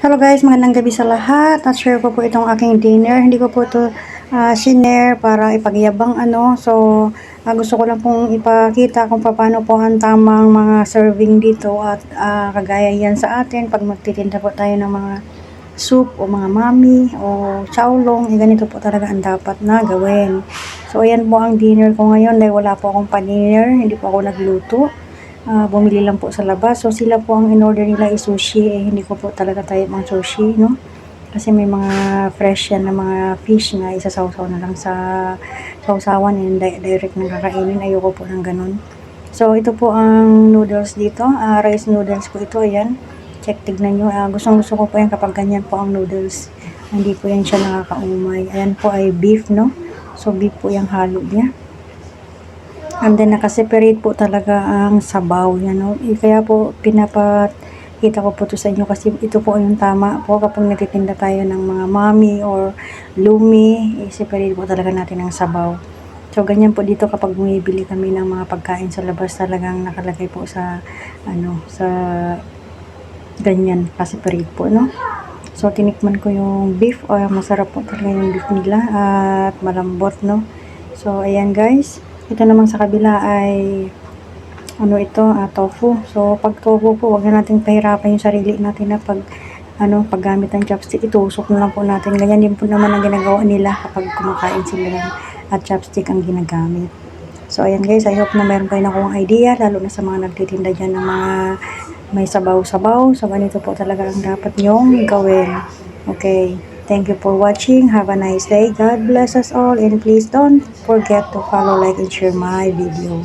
Hello guys, magandang gabi sa lahat. At share ko po itong aking dinner. Hindi ko po ito uh, sinare para ipagyabang ano. So, ah, gusto ko lang pong ipakita kung paano po ang tamang mga serving dito. At ah, kagaya yan sa atin, pag magtitinda po tayo ng mga soup o mga mami o chowlong, eh, ganito po talaga ang dapat na gawin. So, ayan po ang dinner ko ngayon dahil wala po akong paniner, hindi po ako nagluto. Ah, bumili lang po sa labas. So, sila po ang in-order nila is sushi. Eh, hindi ko po talaga tayo mga sushi, no? Kasi may mga fresh yan na mga fish na isasawsaw na lang sa sausawan and di- direct na kakainin. Ayoko po ng ganun. So, ito po ang noodles dito. Ah, rice noodles po ito. Ayan. Check, tignan nyo. Ah, gustong gusto ko po yan kapag ganyan po ang noodles. Hindi po yan siya nakakaumay. Ayan po ay beef, no? So, beef po yung halo niya. And then, nakaseparate po talaga ang sabaw. Yan, no? Eh, kaya po, pinapakita ko po to sa inyo kasi ito po yung tama po kapag nagtitinda tayo ng mga mami or lumi, i-separate po talaga natin ang sabaw. So, ganyan po dito kapag bumibili kami ng mga pagkain sa labas, talagang nakalagay po sa, ano, sa ganyan, ka-separate po, no? So, tinikman ko yung beef, o masarap po talaga yung beef nila at malambot, no? So, ayan guys. Ito naman sa kabila ay ano ito, ah, tofu. So, pag tofu po, wag na natin pahirapan yung sarili natin na pag ano, paggamit ng chopstick, itusok na lang po natin. Ganyan din po naman ang ginagawa nila kapag kumakain sila ng- at chopstick ang ginagamit. So, ayan guys, I hope na meron kayo na akong idea, lalo na sa mga nagtitinda dyan ng mga may sabaw-sabaw. So, ganito po talaga ang dapat nyong gawin. Okay. Thank you for watching. Have a nice day. God bless us all. And please don't forget to follow, like, and share my video.